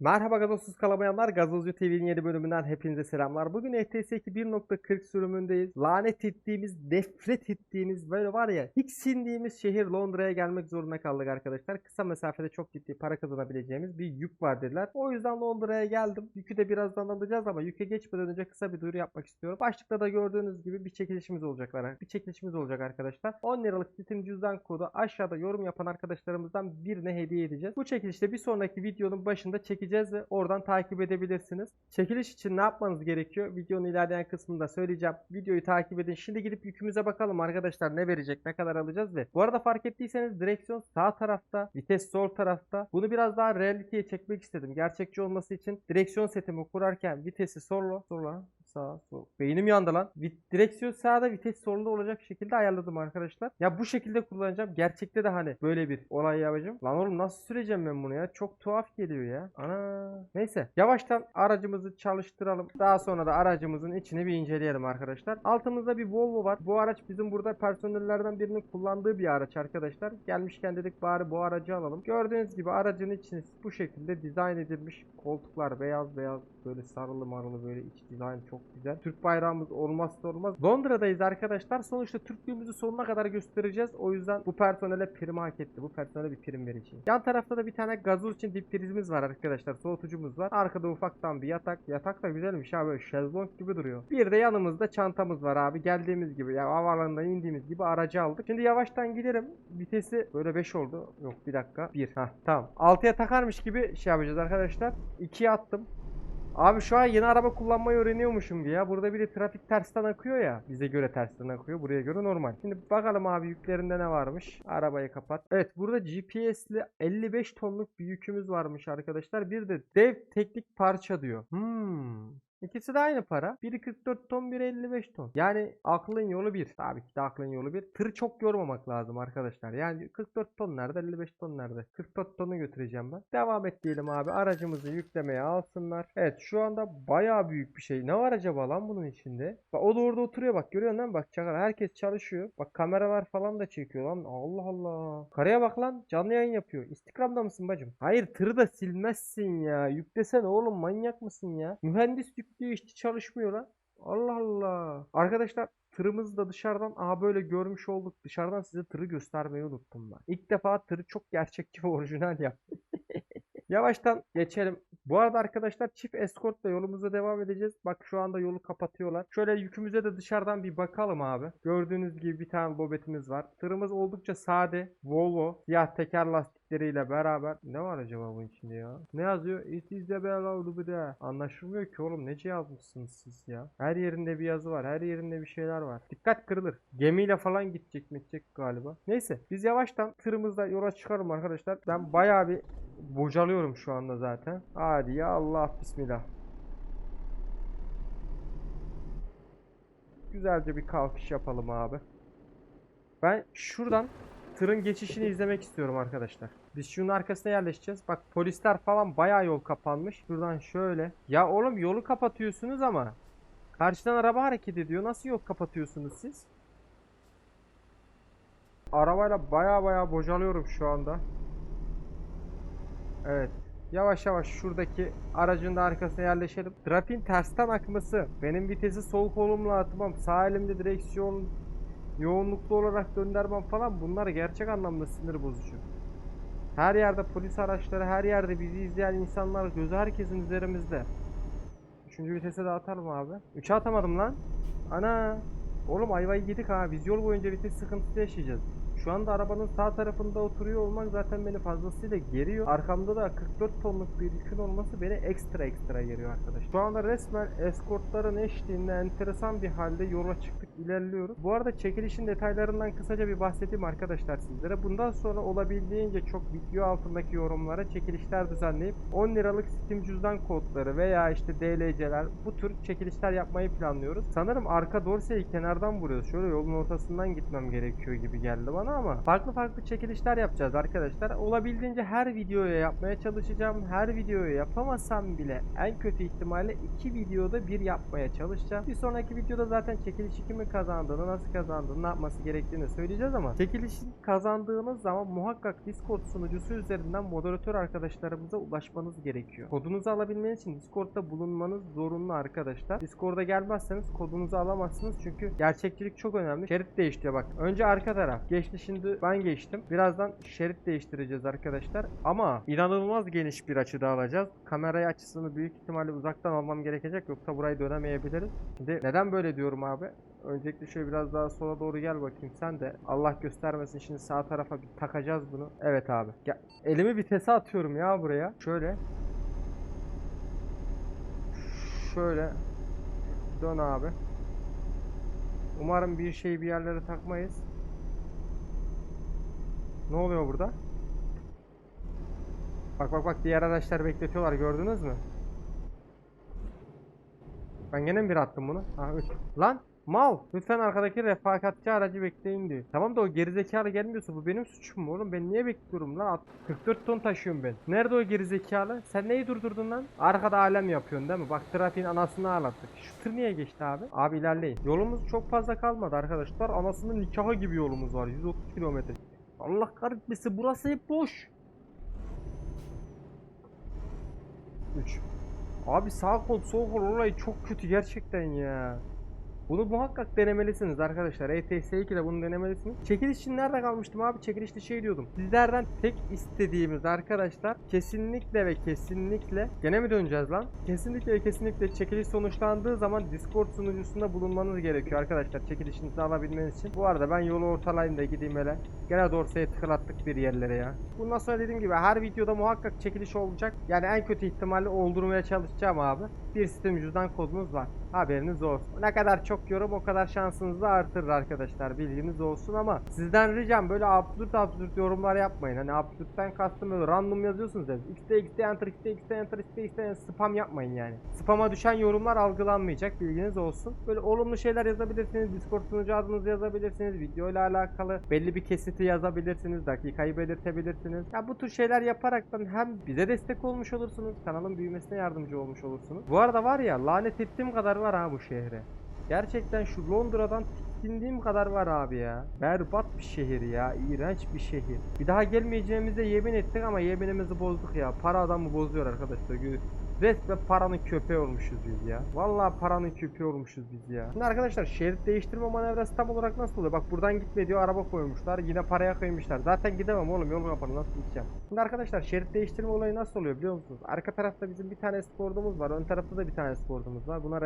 Merhaba gazozsuz kalamayanlar. Gazozcu TV'nin yeni bölümünden hepinize selamlar. Bugün ETS 2 1.40 sürümündeyiz. Lanet ettiğimiz, nefret ettiğimiz, böyle var ya hiç sindiğimiz şehir Londra'ya gelmek zorunda kaldık arkadaşlar. Kısa mesafede çok ciddi para kazanabileceğimiz bir yük var dediler. O yüzden Londra'ya geldim. Yükü de birazdan alacağız ama yüke geçmeden önce kısa bir duyuru yapmak istiyorum. Başlıkta da gördüğünüz gibi bir çekilişimiz olacaklar. Bir çekilişimiz olacak arkadaşlar. 10 liralık Steam cüzdan kodu aşağıda yorum yapan arkadaşlarımızdan birine hediye edeceğiz. Bu çekilişte bir sonraki videonun başında çekeceğiz ve oradan takip edebilirsiniz. Çekiliş için ne yapmanız gerekiyor? Videonun ilerleyen kısmında söyleyeceğim. Videoyu takip edin. Şimdi gidip yükümüze bakalım arkadaşlar ne verecek, ne kadar alacağız ve bu arada fark ettiyseniz direksiyon sağ tarafta, vites sol tarafta. Bunu biraz daha realiteye çekmek istedim. Gerçekçi olması için direksiyon setimi kurarken vitesi solla, solla, sağ, sol. Beynim yandı lan. Direksiyon sağda vites solda olacak şekilde ayarladım arkadaşlar. Ya bu şekilde kullanacağım. Gerçekte de hani böyle bir olay yapacağım. Lan oğlum nasıl süreceğim ben bunu ya? Çok tuhaf geliyor ya. Ana. Neyse. Yavaştan aracımızı çalıştıralım. Daha sonra da aracımızın içini bir inceleyelim arkadaşlar. Altımızda bir Volvo var. Bu araç bizim burada personellerden birinin kullandığı bir araç arkadaşlar. Gelmişken dedik bari bu aracı alalım. Gördüğünüz gibi aracın içi bu şekilde dizayn edilmiş. Koltuklar beyaz beyaz böyle sarılı marılı böyle iç dizayn çok güzel. Türk bayrağımız olmazsa olmaz. Londra'dayız arkadaşlar. Sonuçta Türklüğümüzü sonuna kadar göstereceğiz. O yüzden bu personele prim hak etti. Bu personele bir prim vereceğim. Yan tarafta da bir tane gazoz için dip var arkadaşlar. Soğutucumuz var. Arkada ufaktan bir yatak. Yatak da güzelmiş böyle şezlong gibi duruyor. Bir de yanımızda çantamız var abi. Geldiğimiz gibi ya havaalanından indiğimiz gibi aracı aldık. Şimdi yavaştan gidelim. Vitesi böyle 5 oldu. Yok bir dakika. 1. Hah tamam. 6'ya takarmış gibi şey yapacağız arkadaşlar. 2'ye attım. Abi şu an yeni araba kullanmayı öğreniyormuşum ya. Burada bir de trafik tersten akıyor ya. Bize göre tersten akıyor. Buraya göre normal. Şimdi bakalım abi yüklerinde ne varmış. Arabayı kapat. Evet burada GPS'li 55 tonluk bir yükümüz varmış arkadaşlar. Bir de dev teknik parça diyor. Hmm. İkisi de aynı para. Biri 44 ton, biri 55 ton. Yani aklın yolu bir. Tabii ki de aklın yolu bir. Tırı çok yormamak lazım arkadaşlar. Yani 44 ton nerede, 55 ton nerede? 44 tonu götüreceğim ben. Devam et diyelim abi. Aracımızı yüklemeye alsınlar. Evet şu anda bayağı büyük bir şey. Ne var acaba lan bunun içinde? Bak o da orada oturuyor bak. Görüyorsun lan bak çakal. Herkes çalışıyor. Bak kameralar falan da çekiyor lan. Allah Allah. Karaya bak lan. Canlı yayın yapıyor. Instagram'da mısın bacım? Hayır tırı da silmezsin ya. Yüklesene oğlum manyak mısın ya? Mühendis yüklüyor işçi çalışmıyor lan. Allah Allah. Arkadaşlar tırımızı da dışarıdan aha böyle görmüş olduk. Dışarıdan size tırı göstermeyi unuttum ben. İlk defa tırı çok gerçekçi ve orijinal yaptım. Yavaştan geçelim. Bu arada arkadaşlar çift eskortla yolumuza devam edeceğiz. Bak şu anda yolu kapatıyorlar. Şöyle yükümüze de dışarıdan bir bakalım abi. Gördüğünüz gibi bir tane bobetimiz var. Tırımız oldukça sade. Volvo. Siyah teker lastikleriyle beraber. Ne var acaba bunun içinde ya? Ne yazıyor? It is the bell the day. Anlaşılmıyor ki oğlum. Nece yazmışsınız siz ya? Her yerinde bir yazı var. Her yerinde bir şeyler var. Dikkat kırılır. Gemiyle falan gidecek gidecek galiba. Neyse. Biz yavaştan tırımızla yola çıkalım arkadaşlar. Ben bayağı bir bocalıyorum şu anda zaten. Hadi ya Allah bismillah. Güzelce bir kalkış yapalım abi. Ben şuradan tırın geçişini izlemek istiyorum arkadaşlar. Biz şunun arkasına yerleşeceğiz. Bak polisler falan bayağı yol kapanmış. Şuradan şöyle. Ya oğlum yolu kapatıyorsunuz ama. Karşıdan araba hareket ediyor. Nasıl yol kapatıyorsunuz siz? Arabayla bayağı bayağı bocalıyorum şu anda. Evet. Yavaş yavaş şuradaki aracın da arkasına yerleşelim. Trafiğin tersten akması. Benim vitesi sol kolumla atmam. Sağ elimde direksiyon yoğunluklu olarak döndürmem falan. Bunlar gerçek anlamda sinir bozucu. Her yerde polis araçları, her yerde bizi izleyen insanlar, gözü herkesin üzerimizde. Üçüncü vitese de atalım abi. Üçe atamadım lan. Ana. Oğlum ayvayı yedik ha. Biz yol boyunca vites sıkıntısı yaşayacağız. Şu anda arabanın sağ tarafında oturuyor olmak zaten beni fazlasıyla geriyor. Arkamda da 44 tonluk bir yükün olması beni ekstra ekstra geriyor arkadaş. Şu anda resmen eskortların eşliğinde enteresan bir halde yola çıktık ilerliyoruz. Bu arada çekilişin detaylarından kısaca bir bahsedeyim arkadaşlar sizlere. Bundan sonra olabildiğince çok video altındaki yorumlara çekilişler düzenleyip 10 liralık Steam cüzdan kodları veya işte DLC'ler bu tür çekilişler yapmayı planlıyoruz. Sanırım arka dorseyi kenardan vuruyoruz. Şöyle yolun ortasından gitmem gerekiyor gibi geldi bana ama farklı farklı çekilişler yapacağız arkadaşlar. Olabildiğince her videoya yapmaya çalışacağım. Her videoyu yapamasam bile en kötü ihtimalle iki videoda bir yapmaya çalışacağım. Bir sonraki videoda zaten çekilişi kimin kazandığını, nasıl kazandığını, ne yapması gerektiğini söyleyeceğiz ama çekilişin kazandığınız zaman muhakkak Discord sunucusu üzerinden moderatör arkadaşlarımıza ulaşmanız gerekiyor. Kodunuzu alabilmeniz için Discord'da bulunmanız zorunlu arkadaşlar. Discord'a gelmezseniz kodunuzu alamazsınız çünkü gerçekçilik çok önemli. Şerit değiştiriyor bak. Önce arka taraf geçti şimdi ben geçtim. Birazdan şerit değiştireceğiz arkadaşlar. Ama inanılmaz geniş bir açıda alacağız. Kamerayı açısını büyük ihtimalle uzaktan almam gerekecek yoksa burayı dönemeyebiliriz. Şimdi neden böyle diyorum abi? Öncelikle şöyle biraz daha sola doğru gel bakayım sen de. Allah göstermesin şimdi sağ tarafa bir takacağız bunu. Evet abi. Gel. Elimi vitese atıyorum ya buraya. Şöyle. Şöyle. Dön abi. Umarım bir şeyi bir yerlere takmayız. Ne oluyor burada? Bak bak bak diğer araçlar bekletiyorlar gördünüz mü? Ben gene mi bir attım bunu? Ha. Lan mal lütfen arkadaki refakatçi aracı bekleyin diyor. Tamam da o gerizekalı gelmiyorsa bu benim suçum mu oğlum? Ben niye bekliyorum lan? At- 44 ton taşıyorum ben. Nerede o gerizekalı? Sen neyi durdurdun lan? Arkada alem yapıyorsun değil mi? Bak trafiğin anasını ağlattık. Şu tır niye geçti abi? Abi ilerleyin. Yolumuz çok fazla kalmadı arkadaşlar. Anasının nikahı gibi yolumuz var. 130 kilometre. Allah kahretmesin burası hep boş. 3 Abi sağ kol sol kol olayı çok kötü gerçekten ya. Bunu muhakkak denemelisiniz arkadaşlar. ETS 2'de bunu denemelisiniz. Çekiliş için nerede kalmıştım abi? Çekilişte şey diyordum. Sizlerden tek istediğimiz arkadaşlar kesinlikle ve kesinlikle gene mi döneceğiz lan? Kesinlikle ve kesinlikle çekiliş sonuçlandığı zaman Discord sunucusunda bulunmanız gerekiyor arkadaşlar. Çekilişinizi alabilmeniz için. Bu arada ben yolu ortalayayım da gideyim hele. Gene dorsaya tıklattık bir yerlere ya. Bundan sonra dediğim gibi her videoda muhakkak çekiliş olacak. Yani en kötü ihtimalle oldurmaya çalışacağım abi. Bir sistem cüzdan kodumuz var. Haberiniz olsun. Ne kadar çok yorum o kadar şansınızı da artırır arkadaşlar. Bilginiz olsun ama sizden ricam böyle absürt absürt yorumlar yapmayın. Hani absürtten kastım böyle random yazıyorsunuz ya. X'de X'de enter X'de X'de enter X'de X'de spam yapmayın yani. Spama düşen yorumlar algılanmayacak. Bilginiz olsun. Böyle olumlu şeyler yazabilirsiniz. Discord sunucu adınızı yazabilirsiniz. Video ile alakalı belli bir kesiti yazabilirsiniz. Dakikayı belirtebilirsiniz. Ya bu tür şeyler yaparaktan hem bize destek olmuş olursunuz. Kanalın büyümesine yardımcı olmuş olursunuz. Bu arada var ya lanet ettiğim kadar var ha bu şehre. Gerçekten şu Londra'dan tiksindiğim kadar var abi ya. Berbat bir şehir ya. iğrenç bir şehir. Bir daha gelmeyeceğimize yemin ettik ama yeminimizi bozduk ya. Para adamı bozuyor arkadaşlar. Resmen paranın köpeği olmuşuz biz ya. Vallahi paranın köpeği olmuşuz biz ya. Şimdi arkadaşlar şerit değiştirme manevrası tam olarak nasıl oluyor? Bak buradan gitme diyor araba koymuşlar. Yine paraya kıymışlar. Zaten gidemem oğlum yol kapalı nasıl gideceğim? Şimdi arkadaşlar şerit değiştirme olayı nasıl oluyor biliyor musunuz? Arka tarafta bizim bir tane sportumuz var. Ön tarafta da bir tane sportumuz var. Buna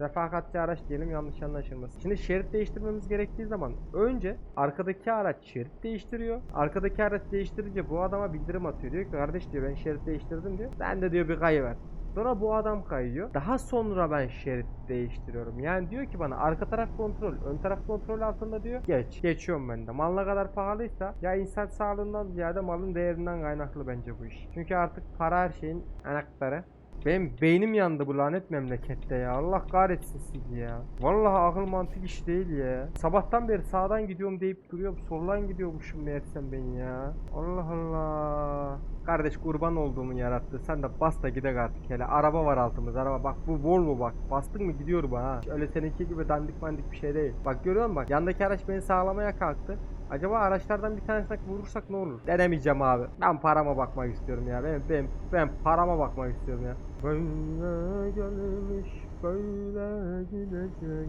refakatçi araç diyelim yanlış anlaşılmasın. Şimdi şerit değiştirmemiz gerektiği zaman önce arkadaki araç şerit değiştiriyor. Arkadaki araç değiştirince bu adama bildirim atıyor. Diyor ki kardeş diyor ben şerit değiştirdim diyor. Ben de diyor bir kayıver. Sonra bu adam kayıyor. Daha sonra ben şerit değiştiriyorum. Yani diyor ki bana arka taraf kontrol, ön taraf kontrol altında diyor. Geç. Geçiyorum ben de. Mal kadar pahalıysa ya insan sağlığından ziyade malın değerinden kaynaklı bence bu iş. Çünkü artık para her şeyin anahtarı. Benim beynim yandı bu lanet memlekette ya. Allah kahretsin sizi ya. Vallahi akıl mantık iş değil ya. Sabahtan beri sağdan gidiyorum deyip duruyorum. Soldan gidiyormuşum meğersem ben ya. Allah Allah. Kardeş kurban olduğumu yarattı. Sen de bas da gidek artık hele. Araba var altımızda. Araba bak bu Volvo bak. Bastın mı gidiyor bu ha. Öyle seninki gibi dandik mandik bir şey değil. Bak görüyor musun bak. Yandaki araç beni sağlamaya kalktı. Acaba araçlardan bir tanesine vurursak ne olur? Denemeyeceğim abi. Ben parama bakmak istiyorum ya. Ben ben ben parama bakmak istiyorum ya. Böyle gelmiş böyle gidecek.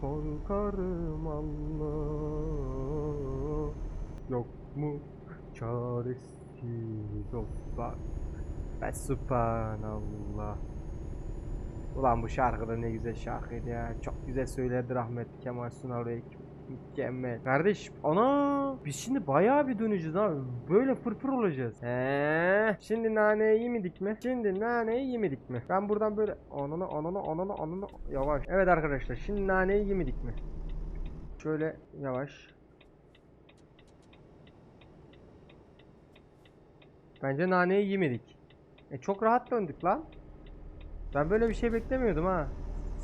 Korkarım Allah. Yok mu çaresiz dostlar? Ve subhanallah. Ulan bu şarkı da ne güzel şarkıydı ya. Çok güzel söyledi rahmetli Kemal Sunal Bey. Mükemmel. Kardeş ana biz şimdi bayağı bir döneceğiz abi. Böyle fırfır olacağız. He. Şimdi naneyi yemedik mi? Şimdi naneyi yemedik mi? Ben buradan böyle ananı ananı ananı ananı yavaş. Evet arkadaşlar şimdi naneyi yemedik mi? Şöyle yavaş. Bence naneyi yemedik. E çok rahat döndük lan. Ben böyle bir şey beklemiyordum ha.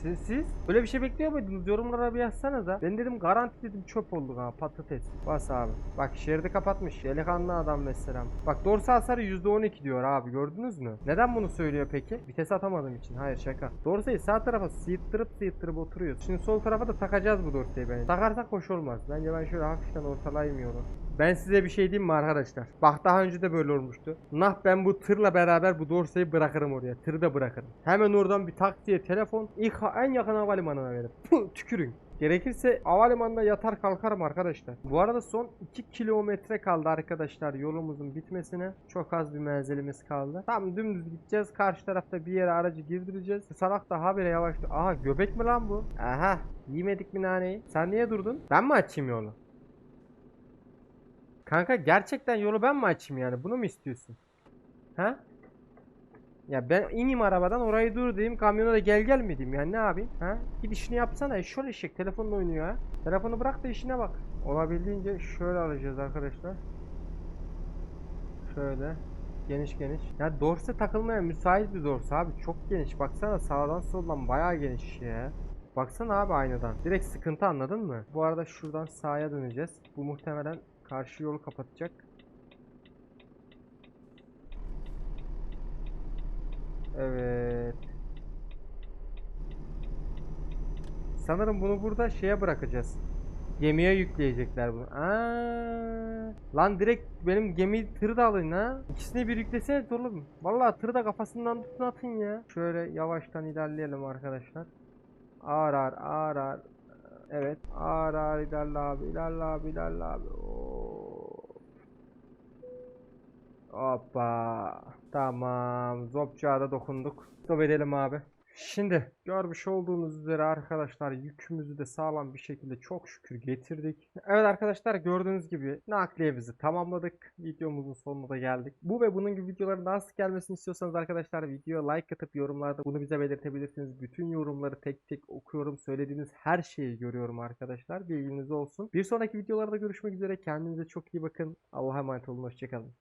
Siz, siz böyle bir şey bekliyor muydunuz? Yorumlara bir yazsanıza. Ben dedim garanti dedim çöp oldu ha patates. Bas abi. Bak şeridi kapatmış. Delikanlı adam mesela. Bak dorsa hasarı %12 diyor abi gördünüz mü? Neden bunu söylüyor peki? Vites atamadığım için. Hayır şaka. Dorsayı sağ tarafa sıyıttırıp sıyıttırıp oturuyoruz. Şimdi sol tarafa da takacağız bu dorsayı bence. Takarsak hoş olmaz. Bence ben şöyle hafiften ortalayayım. Ben size bir şey diyeyim mi arkadaşlar? Bak daha önce de böyle olmuştu. Nah ben bu tırla beraber bu dorsayı bırakırım oraya. Tırı da bırakırım. Hemen oradan bir taksiye telefon. ilk ha- en yakın havalimanına verip. Puh, tükürün. Gerekirse havalimanında yatar kalkarım arkadaşlar. Bu arada son 2 kilometre kaldı arkadaşlar yolumuzun bitmesine. Çok az bir menzilimiz kaldı. Tam dümdüz gideceğiz. Karşı tarafta bir yere aracı girdireceğiz. Bu salak da habire yavaşlıyor. Aha göbek mi lan bu? Aha yemedik mi naneyi? Sen niye durdun? Ben mi açayım yolu? Kanka gerçekten yolu ben mi açayım yani? Bunu mu istiyorsun? Ha? Ya ben ineyim arabadan orayı dur diyeyim kamyona da gel gel mi diyeyim yani ne yapayım? Ha? Git işini yapsana şöyle eşek telefonla oynuyor ha. Telefonu bırak da işine bak. Olabildiğince şöyle alacağız arkadaşlar. Şöyle. Geniş geniş. Ya dorse takılmaya müsait bir dorse abi. Çok geniş. Baksana sağdan soldan bayağı geniş ya. Baksana abi aynadan. Direkt sıkıntı anladın mı? Bu arada şuradan sağa döneceğiz. Bu muhtemelen karşı yolu kapatacak. Evet. Sanırım bunu burada şeye bırakacağız. Gemiye yükleyecekler bunu. Aa, lan direkt benim gemi tırı da alın ha. İkisini bir yükleseniz oğlum. Vallahi tırı da kafasından tutun atın ya. Şöyle yavaştan ilerleyelim arkadaşlar. Ağır ağır ağır ağır. Evet. Ağır ağır ilerle abi. ilerle abi. ilerle abi. Oo. Hoppa. Tamam. Zopçağa da dokunduk. Stop edelim abi. Şimdi görmüş olduğunuz üzere arkadaşlar yükümüzü de sağlam bir şekilde çok şükür getirdik. Evet arkadaşlar gördüğünüz gibi nakliyemizi tamamladık. Videomuzun sonuna da geldik. Bu ve bunun gibi videoların daha sık gelmesini istiyorsanız arkadaşlar videoya like atıp yorumlarda bunu bize belirtebilirsiniz. Bütün yorumları tek tek okuyorum. Söylediğiniz her şeyi görüyorum arkadaşlar. Bilginiz olsun. Bir sonraki videolarda görüşmek üzere. Kendinize çok iyi bakın. Allah'a emanet olun. Hoşçakalın.